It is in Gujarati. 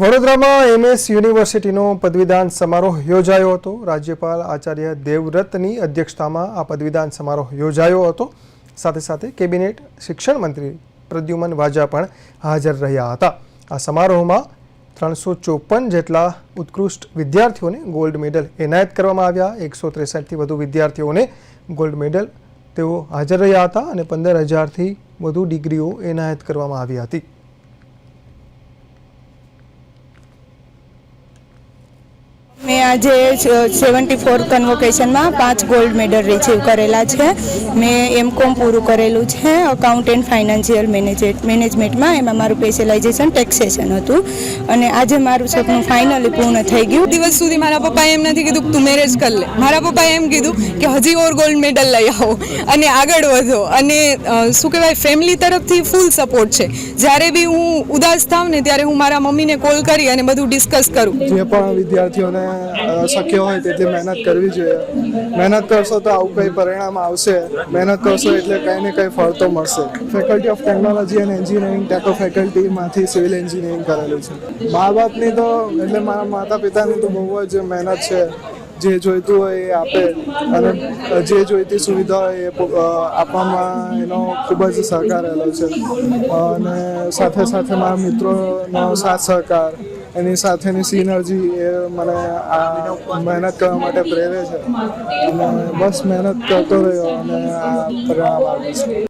વડોદરામાં એમએસ યુનિવર્સિટીનો પદવીદાન સમારોહ યોજાયો હતો. રાજ્યપાલ આચાર્ય દેવવ્રતની અધ્યક્ષતામાં આ પદવીદાન સમારોહ યોજાયો હતો. સાથે સાથે કેબિનેટ શિક્ષણ મંત્રી પ્રદ્યુમન વાજા પણ હાજર રહ્યા હતા. આ સમારોહમાં ત્રણસો ચોપન જેટલા ઉત્કૃષ્ટ વિદ્યાર્થીઓને ગોલ્ડ મેડલ એનાયત કરવામાં આવ્યા. એકસો ત્રેસઠથી વધુ વિદ્યાર્થીઓને ગોલ્ડ મેડલ તેઓ હાજર રહ્યા હતા અને પંદર હજારથી વધુ ડિગ્રીઓ એનાયત કરવામાં આવી હતી. આજે સેવન્ટી ફોર કન્વોકેશનમાં પાંચ ગોલ્ડ મેડલ રિસીવ કરેલા છે. મેં એમ કોમ પૂરું કરેલું છે. અકાઉન્ટ એન્ડ ફાઇનાન્શિયલ મેનેજમેન્ટ મેનેજમેન્ટમાં એમાં મારું સ્પેશિયલાઇઝેશન ટેક્સેશન હતું. અને આજે મારું સપનું ફાઇનલી પૂર્ણ થઈ ગયું. દિવસ સુધી મારા પપ્પાએ એમ નથી કીધું તું મેરેજ કર લે. મારા પપ્પાએ એમ કીધું કે હજી ઓર ગોલ્ડ મેડલ લઈ આવો. અને આગળ વધો. અને શું કહેવાય ફેમિલી તરફથી ફૂલ સપોર્ટ છે. જ્યારે બી હું ઉદાસ થાઉં ને ત્યારે હું મારા મમ્મીને કોલ કરી અને બધું ડિસ્કસ કરું. જે પણ વિદ્યાર્થીઓને શક્ય હોય તેટલી મહેનત કરવી જોઈએ. મહેનત કરશો તો આવું કંઈ પરિણામ આવશે. મહેનત કરશો એટલે કંઈ ને કંઈ ફળ તો મળશે. Faculty of technology and engineering ટેકો ફેકલ્ટીમાંથી સિવિલ એન્જિનિયરિંગ કરેલું છે. મા બાપની તો એટલે મારા માતા પિતાની તો બહુ જ મહેનત છે. જે જોઈતું હોય એ આપે. અને જે જોઈતી સુવિધા હોય એ આપવામાં એનો ખૂબ જ સહકાર રહેલો છે. અને સાથે સાથે મારા મિત્રોનો સાથ સહકાર, એની સાથેની સિનર્જી એ મને આ મહેનત કરવા માટે પ્રેરે છે. અને બસ મહેનત કરતો રહ્યો અને આ પરિણામ આવે છે.